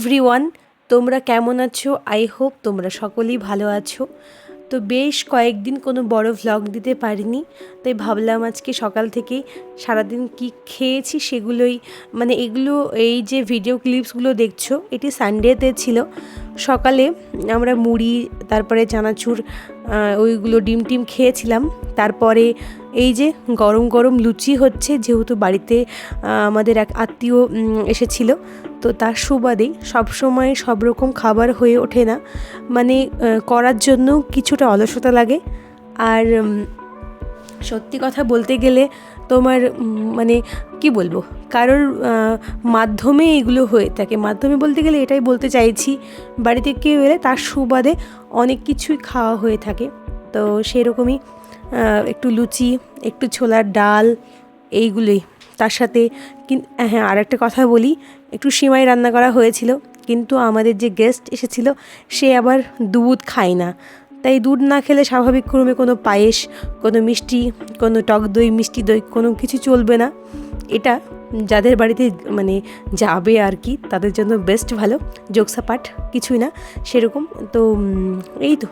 Everyone, তোমরা কেমন আছো? আই হোপ তোমরা সকলেই ভালো আছো। তো বেশ কয়েকদিন কোনো বড় ভ্লগ দিতে পারিনি, তাই ভাবলাম আজকে সকাল থেকেই সারাদিন কি খেয়েছি সেগুলোই মানে এগুলো, এই যে ভিডিও ক্লিপসগুলো দেখছ, এটি সানডেতে ছিল। সকালে আমরা মুড়ি, তারপরে চানাচুর ওইগুলো ডিম টিম খেয়েছিলাম। তারপরে এই যে গরম গরম লুচি হচ্ছে, যেহেতু বাড়িতে আমাদের এক আত্মীয় এসেছিল, তো তার সুবাদেই সবসময় সব রকম খাবার হয়ে ওঠে না। মানে করার জন্য কিছুটা অলসতা লাগে। আর সত্যি কথা বলতে গেলে তোমার মানে কি বলব? কারোর মাধ্যমে এগুলো হয়ে থাকে। মাধ্যমে বলতে গেলে এটাই বলতে চাইছি, বাড়িতে কেউ এলে তার সুবাদে অনেক কিছুই খাওয়া হয়ে থাকে। তো সেরকমই একটু লুচি, একটু ছোলার ডাল, এইগুলোই। তার সাথে হ্যাঁ আর একটা কথা বলি, একটু সিমাই রান্না করা হয়েছিল, কিন্তু আমাদের যে গেস্ট এসেছিল, সে আবার দুধ খায় না। তাই দুধ না খেলে স্বাভাবিক ক্রমে কোনো পায়েস, কোনো মিষ্টি, কোনো টক দই, মিষ্টি দই, কোনো কিছু চলবে না। এটা যাদের বাড়িতে মানে যাবে আর কি, তাদের জন্য বেস্ট ভালো যোগসাপাট কিছুই না, সেরকম। তো এই তো।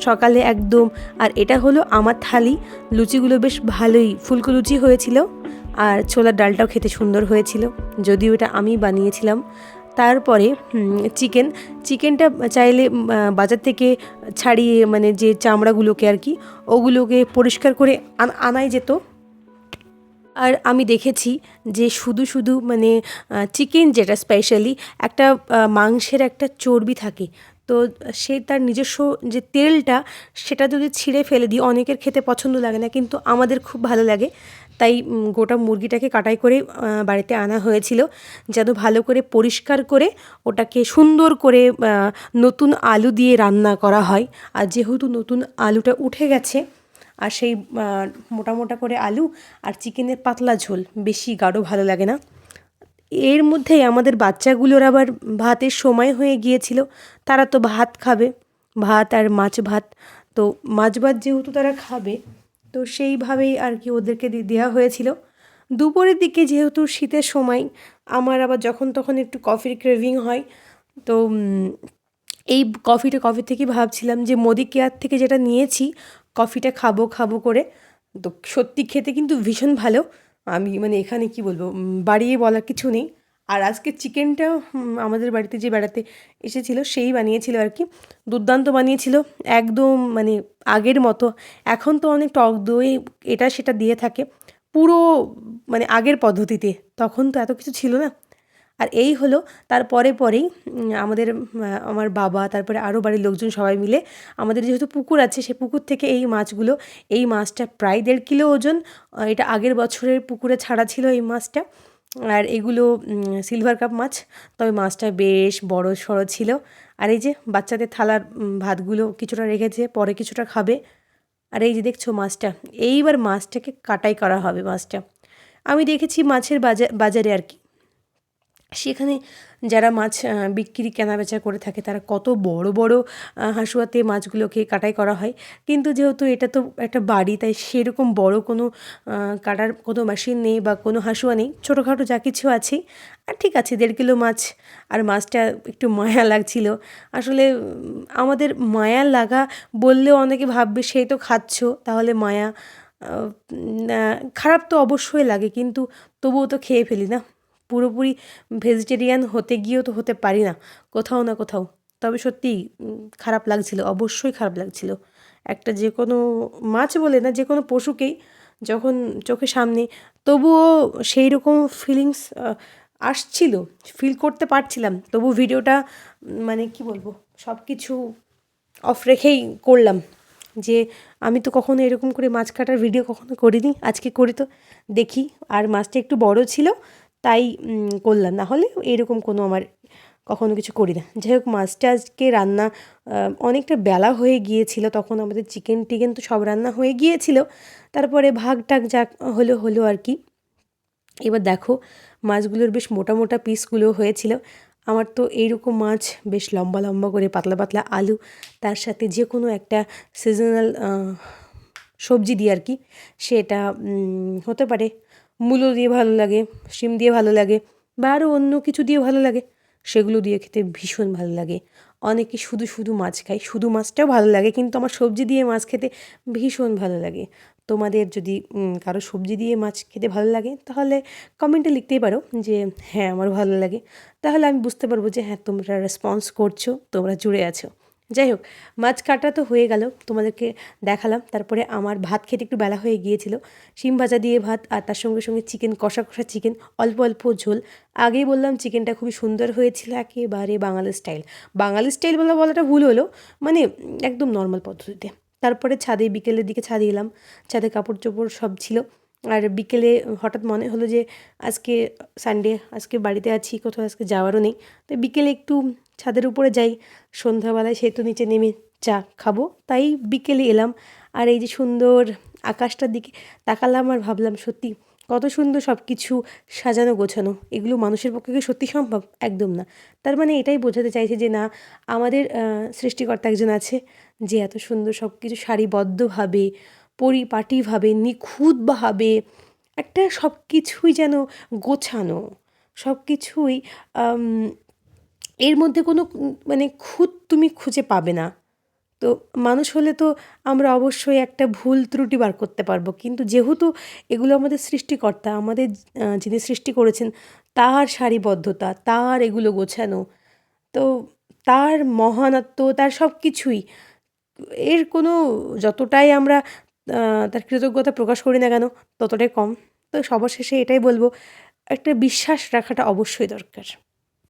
সকালে একদম। আর এটা হলো আমার থালি। লুচিগুলো বেশ ভালোই ফুলকো লুচি হয়েছিল। আর ছোলার ডালটাও খেতে সুন্দর হয়েছিল। যদিও এটা আমি বানিয়েছিলাম। তারপরে চিকেন। চিকেনটা চাইলে বাজার থেকে ছাড়িয়ে মানে যে চামড়াগুলোকে আর কি, ওগুলোকে পরিষ্কার করে আনাই যেত। আর আমি দেখেছি যে শুধু শুধু মানে চিকেন যেটা স্পেশালি একটা মাংসের একটা চর্বি থাকে। তো সে তার নিজস্ব যে তেলটা, সেটা যদি ছিঁড়ে ফেলে দিই, অনেকের খেতে পছন্দ লাগে না, কিন্তু আমাদের খুব ভালো লাগে। তাই গোটা মুরগিটাকে কাটাই করে বাড়িতে আনা হয়েছিল, যেন ভালো করে পরিষ্কার করে ওটাকে সুন্দর করে নতুন আলু দিয়ে রান্না করা হয়। আর যেহেতু নতুন আলুটা উঠে গেছে, আর সেই মোটা মোটা করে আলু আর চিকেনের পাতলা ঝোল, বেশি গাঢ় ভালো লাগে না। এর মধ্যেই আমাদের বাচ্চাগুলোর আবার ভাতের সময় হয়ে গিয়েছিল। তারা তো ভাত খাবে, ভাত আর মাছ ভাত। তো মাছ ভাত যেহেতু তারা খাবে, তো সেইভাবেই আর কি ওদেরকে দেওয়া হয়েছিল। দুপুরের দিকে যেহেতু শীতের সময়, আমার আবার যখন তখন একটু কফির ক্রেভিং হয়, তো এই কফিটা, কফি থেকেই ভাবছিলাম যে মোদি কেয়ার থেকে যেটা নিয়েছি, কফিটা খাব খাব করে। তো সত্যি খেতে কিন্তু ভীষণ ভালো। আমি মানে এখানে কি বলব? বাড়িয়ে বলার কিছু নেই। আর আজকে চিকেনটা আমাদের বাড়িতে যে বেড়াতে এসেছিল, সেই বানিয়েছিল আর কি। দুর্দান্ত বানিয়েছিল, একদম মানে আগের মতো। এখন তো অনেক টক দই, এটা সেটা দিয়ে থাকে। পুরো মানে আগের পদ্ধতিতে। তখন তো এত কিছু ছিল না। আর এই হলো তারপরে পরেই আমাদের আমার বাবা, তারপরে আরও বাড়ির লোকজন সবাই মিলে আমাদের যেহেতু পুকুর আছে সেই পুকুর থেকে এই মাছগুলো, এই মাছটা প্রায় দেড় কিলো ওজন এটা আগের বছরের পুকুরে ছাড়া ছিল এই মাছটা। আর এগুলো সিলভার কাপ মাছ, তবে মাছটা বেশ বড় সড়ো ছিল। আর এই যে বাচ্চাদের থালার ভাতগুলো কিছুটা রেখেছে, পরে কিছুটা খাবে। আর এই যে দেখছ মাছটা, এইবার মাছটাকে কাটাই করা হবে মাছটা। আমি দেখেছি মাছের বাজার বাজারে আর কি সেখানে যারা মাছ বিক্রি, কেনাবেচা করে থাকে, তারা কত বড় বড় হাঁসুয়াতে মাছগুলোকে কাটাই করা হয়। কিন্তু যেহেতু এটা তো একটা বাড়ি, তাই সেরকম বড় কোনো কাটার কোনো মেশিন নেই বা কোনো হাঁসুয়া নেই। ছোটোখাটো যা কিছু আছে, আর ঠিক আছে, দেড় কিলো মাছ, আর মাছটা একটু মায়া লাগছিল। আসলে আমাদের মায়া লাগা বললেও অনেকে ভাববে সেই তো খাচ্ছ, তাহলে মায়া। খারাপ তো অবশ্যই লাগে, কিন্তু তবুও তো খেয়ে ফেলি না। পুরোপুরি ভেজিটেরিয়ান হতে গিয়েও তো হতে পারি না, কোথাও না কোথাও। তবে সত্যি খারাপ লাগছিল, অবশ্যই খারাপ লাগছিল। একটা যে কোনো মাছ বলে না, যে কোনো পশুকেই যখন চোখের সামনে, তবুও সেই রকম ফিলিংস আসছিল ফিল করতে পারছিলাম। তবু ভিডিওটা মানে কি বলব সব কিছু অফ রেখেই করলাম। যে আমি তো কখনো এরকম করে মাছ কাটার ভিডিও কখনো করিনি, আজকে করি তো, দেখি। আর মাছটা একটু বড় ছিল তাই করলাম। না হলে এরকম কোনো আমার কখনো কিছু করি না। যাই হোক মাছটা আজকে রান্না অনেকটা বেলা হয়ে গিয়েছিল। তখন আমাদের চিকেন টিকেন তো সব রান্না হয়ে গিয়েছিল। তারপরে ভাগ টাগ যা হলো হলো আর কি। এবার দেখো, মাছগুলোর বেশ মোটা মোটা পিসগুলো হয়েছিল। আমার তো এইরকম মাছ বেশ লম্বা লম্বা করে, পাতলা পাতলা আলু, তার সাথে যে কোনো একটা সিজনাল সবজি দিয়ে আর কি। সেটা হতে পারে মূলো দিয়ে ভালো লাগে, শিম দিয়ে ভালো লাগে বা আরও অন্য কিছু দিয়ে ভালো লাগে, সেগুলো দিয়ে খেতে ভীষণ ভালো লাগে। অনেকে শুধু শুধু মাছ খায়, শুধু মাছটাও ভালো লাগে, কিন্তু আমার সবজি দিয়ে মাছ খেতে ভীষণ ভালো লাগে। তোমাদের যদি কারও সবজি দিয়ে মাছ খেতে ভালো লাগে, তাহলে কমেন্টে লিখতেই পারো যে হ্যাঁ আমার ভালো লাগে। তাহলে আমি বুঝতে পারব যে হ্যাঁ তোমরা রেসপন্স করছ, তোমরা জুড়ে আছো। যাই হোক মাছ কাটা তো হয়ে গেল, তোমাদেরকে দেখালাম। তারপরে আমার ভাত খেতে একটু বেলা হয়ে গিয়েছিল। শিম ভাজা দিয়ে ভাত আর তার সঙ্গে সঙ্গে চিকেন, কষা কষা চিকেন, অল্প অল্প ঝোল। আগেই বললাম চিকেনটা খুবই সুন্দর হয়েছিল, একেবারে বাঙালি স্টাইল। বাঙালি স্টাইল বলা বলাটা ভুল হলো মানে একদম নর্মাল পদ্ধতিতে। তারপরে ছাদে বিকেলের দিকে ছাদে এলাম, ছাদে কাপড় চোপড় সব ছিল। আর বিকেলে হঠাৎ মনে হলো যে আজকে সানডে আজকে বাড়িতে আছি, কোথাও আজকে যাওয়ারও নেই। তো বিকেলে একটু ছাদের উপরে যাই, সন্ধ্যাবেলায় সেতু নিচে নেমে চা খাব, তাই বিকেলে এলাম। আর এই যে সুন্দর আকাশটার দিকে তাকালাম আর ভাবলাম, সত্যি কত সুন্দর সব কিছু সাজানো গোছানো, এগুলো মানুষের পক্ষে কি সত্যি সম্ভব? একদম না। তার মানে এটাই বোঝাতে চাইছে যে না, আমাদের সৃষ্টিকর্তা একজন আছে যে এত সুন্দর সব কিছু সারিবদ্ধভাবে, পরিপাটিভাবে, নিখুঁতভাবে একটা সব কিছুই যেন গোছানো সব কিছুই এর মধ্যে কোনো মানে খুঁত তুমি খুঁজে পাবে না। তো মানুষ হলে তো আমরা অবশ্যই একটা ভুল ত্রুটি বার করতে পারব। কিন্তু যেহেতু এগুলো আমাদের সৃষ্টিকর্তা, আমাদের যিনি সৃষ্টি করেছেন, তার সারিবদ্ধতা, তার এগুলো গোছানো, তো তার মহানত্ব, তার সব কিছুই, এর কোনো যতটাই আমরা তার কৃতজ্ঞতা প্রকাশ করি না কেন, ততটাই কম। তো সবার শেষে এটাই বলব, একটা বিশ্বাস রাখাটা অবশ্যই দরকার।